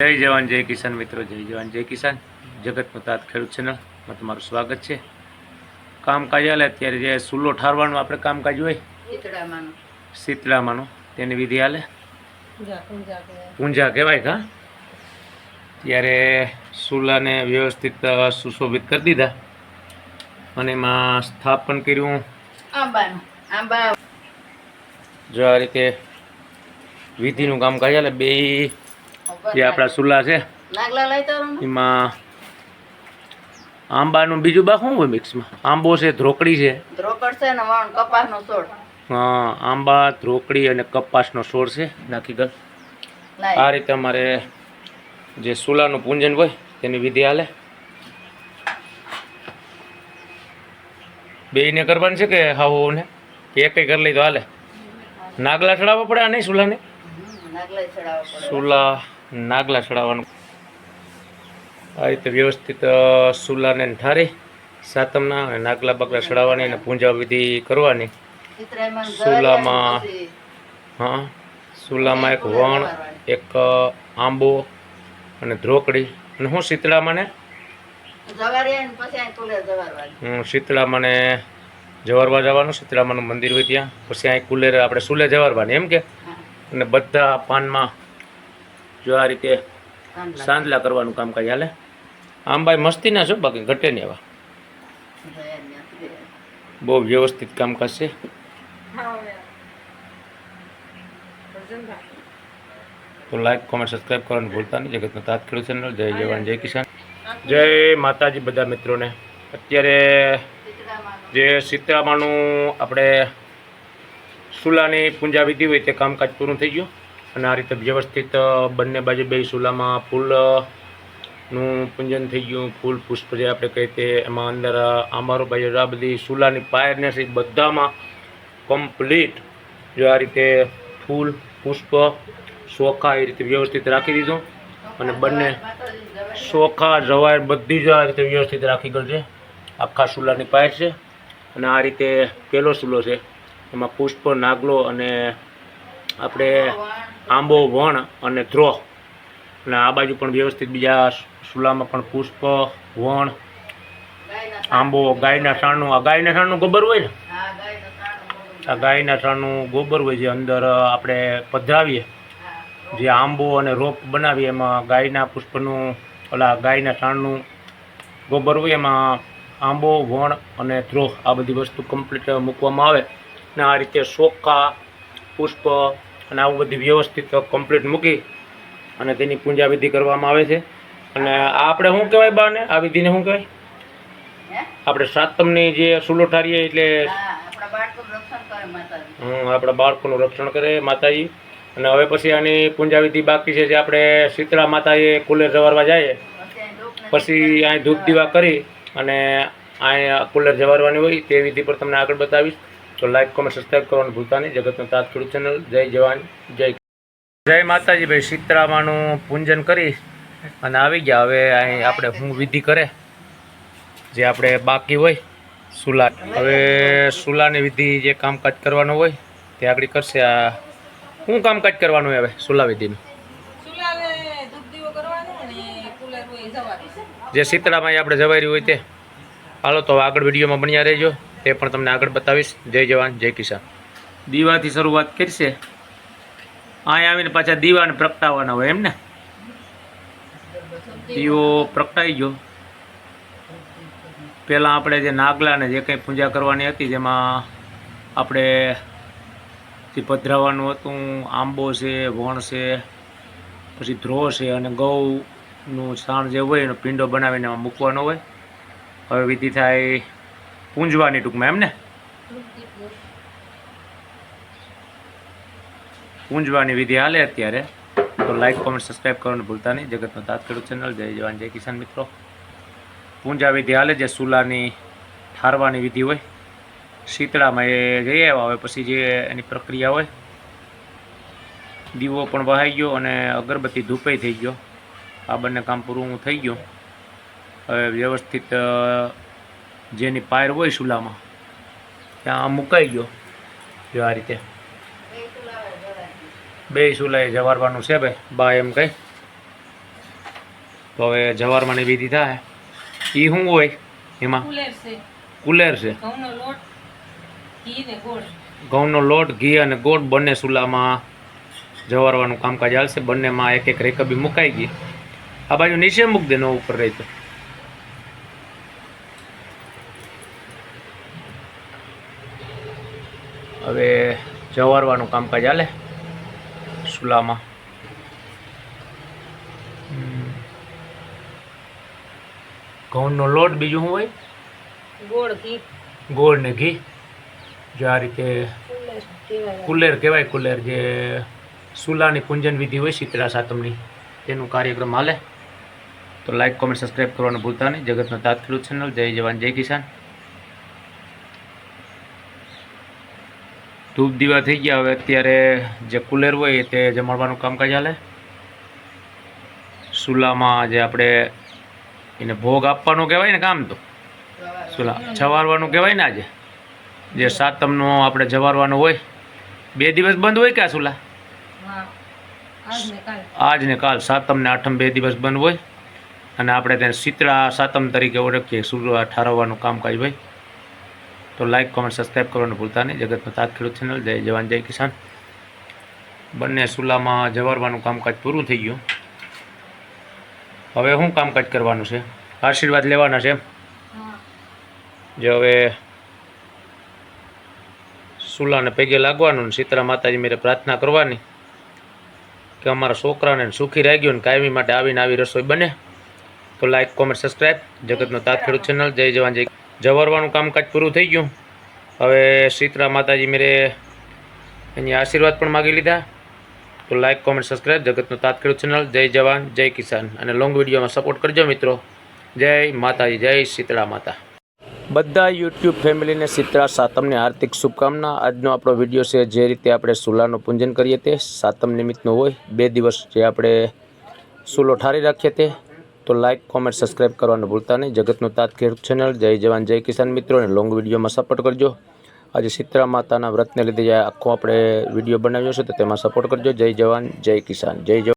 જય જવાન જય કિસાન મિત્રો જય જવાન જય કિસાન. જગત તાત ખેડૂત ચેનલમાં તમારું સ્વાગત છે. કામકાજ હાલે અત્યારે જે સુલો ઠારવાનું આપણે કામકાજ હોય શીતળામાનું. તેની વિધિ હાલે? પૂજા કહેવાય. કા? ત્યારે સુલાને વ્યવસ્થિત સુશોભિત કરી દીધા. અને એમાં સ્થાપન કર્યું. જો આ રીતે વિધિનું કામકાજ હાલે બે જે આપણા સુલા છે. એમાં આંબાનું બીજું બા શું હોય મિક્સમાં આંબો છે ધ્રોકડી છે. ધ્રોકડ છે ને કપાસનો છોડ. હા, આંબા ધ્રોકડી અને કપાસનો છોડ છે. નાખી ગલ આ રીતે અમારે જે સુલાનું પૂંજન હોય તેની વિધિ હાલે. બેયને કરવાની છે કે હાવું ને એક એકે કરી લઈ તો હાલે. નાગલા ચડાવવા પડે આ નહીં સુલાને? સુલા નાગલા ચડાવવાનું. આ રીતે વ્યવસ્થિત સુલાને ઠારી સાતમના અને નાગલા બગલા ચડાવવાની અને પૂંજા વિધિ કરવાની. સુલામાં હા સુલામાં એક વણ એક આંબો અને ધ્રોકડી અને હું શીતળામાં ને? શીતળામાં ને જવારવા જવાનું શીતળામાનું મંદિર હોય ત્યાં. પછી અહીં કુલેર આપણે સુલે જવારવાની એમ કે? અને બધા પાનમાં જો આ રીતે સાંદલા કરવાનું કરવાનું કામકાજ હાલે. આંબાઈ મસ્તી ના છો? બાકી ઘટે નહીં એવા. બહુ વ્યવસ્થિત કામકાજ છે. તો લાઈક કોમેન્ટ સબસ્ક્રાઈબ કરવાનું ભૂલતા નહીં. જગતનો તાત ખેડૂત ચેનલ જય જવાન જય કિસાન. જય માતાજી બધા મિત્રોને. અત્યારે જે સીતરામાનું આપણે સુલાની પૂંજા વિધિ હોય તે કામકાજ પૂરું થઈ ગયું. અને આ રીતે વ્યવસ્થિત બંને બાજુ બે સુલામાં ફૂલ અ, નું પૂંજન થઈ ગયું. ફૂલ પુષ્પ જે આપણે કહીએ તે એમાં અંદર અમારો ભાઈ આ બધી સુલાની પાયરને છે બધામાં કમ્પ્લીટ જો આ રીતે ફૂલ પુષ્પ ચોખા એ રીતે વ્યવસ્થિત રાખી દીધું. અને બંને શોખા જવાય બધી જ આ રીતે વ્યવસ્થિત રાખી છે. આખા સુલાની પાયર છે. અને આ રીતે પેલો સુલો છે. એમાં પુષ્પ નાગલો અને આપણે આંબો, વણ અને ધ્રોહ અને આ બાજુ પણ વ્યવસ્થિત બીજા સુલામાં પણ પુષ્પ, વણ, આંબો, ગાયના સાણનું. આ ગાયના સાણનું ગોબર હોય ને? આ ગાયના સાણનું ગોબર હોય જે અંદર આપણે પધરાવીએ. જે આંબો અને રોપ બનાવીએ, એમાં ગાયના પુષ્પનું, ઓલા ગાયના સાણનું ગોબર હોય, એમાં આંબો, વણ અને ધ્રોહ આ બધી વસ્તુ કમ્પ્લીટ મૂકવામાં આવે. ને આ રીતે સોખા, પુષ્પ અને આવું બધી વ્યવસ્થિત કમ્પ્લીટ મૂકી અને તેની પૂજા વિધિ કરવામાં આવે છે. અને આ આપણે શું કહેવાય બાને? આ વિધિને શું કહેવાય? આપણે સાતમની જે સુલો ઠારીએ એટલે હા, આપણા બાળકોનું રક્ષણ કરે માતાજી. હમ, આપણા બાળકોનું રક્ષણ કરે માતાજી. અને હવે પછી આની પૂંજાવિધિ બાકી છે જે આપણે શીતળા માતાએ કુલેર જવારવા જઈએ. પછી અહીં દૂધ ધૂપ દીવા કરી અને અહીં કુલર જવારવાની હોય તે વિધિ પર તમને આગળ બતાવીશ. તો લાઈક કોમેન્ટ સબસ્ક્રાઈબ કરવાનું ભૂલતા નહીં. જગતનો તાત ખેડૂત ચેનલ. જય જવાન જય જય માતાજી. ભાઈ શીતળામાનું પૂંજન કરી અને આવી ગયા. હવે અહીં આપણે હું વિધિ કરે જે આપણે બાકી હોય સુલા. હવે સુલાની વિધિ જે કામકાજ કરવાનું હોય તે આગળ કરશે. આ શું કામકાજ કરવાનું હોય હવે સુલા વિધિનું? જે શીતળામાં આપણે જવારી હોય તે. હાલો તો આગળ વિડીયોમાં બન્યા રહેજો. તે પણ તમને આગળ બતાવીશ. જય જવાન, જય કિસાન. દીવાથી શરૂઆત કરશે. અહીં આવીને પાછા દીવાને પ્રગટાવવાના હોય એમ ને? દીવો પ્રગટાઈ ગયો. પહેલાં આપણે જે નાગલાને જે કંઈ પૂજા કરવાની હતી, જેમાં આપણે જે પધરાવવાનું હતું, આંબો છે, વણ છે, પછી ધ્રો છે અને ગૌનું સાણ જે હોય એનો પિંડો બનાવીને એમાં મૂકવાનો હોય. હવે વિધિ થાય પૂંજવાની ટૂંકમાં, એમ ને? પૂંજવાની વિધિ હાલે અત્યારે. તો લાઈક કોમેન્ટ સબસ્ક્રાઈબ કરવાનું ભૂલતા નહીં. જગતનો તાત ખેડૂત ચેનલ જય જવાન, જય કિસાન મિત્રો. પૂંજા વિધિ હાલે જે સુલાની ઠારવાની વિધિ હોય. શીતળામાં એ જઈ આવ્યા હોય, પછી જે એની પ્રક્રિયા હોય. દીવો પણ વહાઈ ગયો અને અગરબત્તી ધૂપે થઈ ગયો. આ બંને કામ પૂરું થઈ ગયું. હવે વ્યવસ્થિત જેની પાયર હોય સુલામાં ત્યાં મુકાઈ ગયો. જો આ રીતે. બે જવાય. જવારવાનું છે ભાઈ બા એમ કંઈ તો હવે જવારવાની વિધિ થાય. એ શું હોય એમાં? કુલેર છે. ઘઉંનો લોટ ઘી અને ગોળ બંને ચૂલામાં જવારવાનું કામકાજ હાલશે. બંનેમાં એક એક રેકબી મુકાઈ ગઈ. આ બાજુ નીચે મૂક દેનો ઉપર રહી તો. હવે જવારવાનું કામકાજ હાલે. સુલામાં. ઘઉંનો લોટ બીજું શું હોય? ગોળ ઘી. ગોળ ને ઘી. જે આ રીતે કુલેર કહેવાય. કુલેર કહેવાય કુલેર. જે સુલાની પૂંજન વિધિ હોય શીતળા સાતમની તેનું કાર્યક્રમ હાલે. તો લાઈક કોમેન્ટ સબસ્ક્રાઈબ કરવાનું ભૂલતા નહીં. જગતનો તાત ખેડૂત ચેનલ જય જવાન જય કિસાન. ધૂપ દીવા થઈ ગયા. હવે અત્યારે જે કુલેર હોય તે જમાડવાનું કામકાજ હાલે. સુલામાં જે આપણે એને ભોગ આપવાનું કહેવાય ને કામ તો? સુલા છવારવાનું કહેવાય ને આજે? જે સાતમનો આપણે જવારવાનું હોય. બે દિવસ બંધ હોય કે આ સુલા? આજ ને કાલ. સાતમ ને આઠમ બે દિવસ બંધ હોય. અને આપણે તેને શીતળા સાતમ તરીકે ઓળખીએ. સૂર્ય ઠારવવાનું કામકાજ હોય. તો લાઈક કોમેન્ટ સબસ્ક્રાઈબ કરવાનું ભૂલતા નહીં. જગતનો તાત ખેડૂત ચેનલ જય જવાન, જય કિસાન. બંને સુલામાં જવારવાનું કામકાજ પૂરું થઈ ગયું. હવે શું કામકાજ કરવાનું છે? આશીર્વાદ લેવાના છે. જે હવે સુલાને પગે લાગવાનું ને સીતરા માતાજી મેરે પ્રાર્થના કરવાની કે અમારા છોકરાને સુખી રહી ગયો ને કાયમી માટે આવીને આવી રસોઈ બને. તો લાઇક કોમેન્ટ સબસ્ક્રાઈબ જગતનો તાત ખેડૂત ચેનલ જય જવાન, જય જવારવાનું કામકાજ પૂરું થઈ ગયું. હવે શીતળા માતાજી મેરે એની આશીર્વાદ પણ માગી લીધા. તો લાઇક કોમેન્ટ સબસ્ક્રાઈબ જગતનો તાત ચેનલ જય જવાન, જય કિસાન. અને લોંગ વિડીયોમાં સપોર્ટ કરજો મિત્રો. જય માતાજી, જય શીતળા માતા. બધા યુટ્યુબ ફેમિલીને શીતળા સાતમની હાર્દિક શુભકામના. આજનો આપણો વીડિયો છે જે રીતે આપણે સુલાનું પૂજન કરીએ તે સાતમ નિમિત્તનું હોય. બે દિવસ જે આપણે સુલો ઠારી રાખીએ તે. તો લાઇક કોમેન્ટ સબસ્ક્રાઇબ કરવાનું ભૂલતા નહીં. જગતનું તાત ચેનલ જય જવાન, જય કિસાન મિત્રો. અને લોંગ વિડીયોમાં સપોર્ટ કરજો. આજે શીતળા માતાના વ્રતને લીધે આખો આપણે વીડિયો બનાવ્યો છે, તો તેમાં સપોર્ટ કરજો. જય જવાન, જય કિસાન, જય જવાન.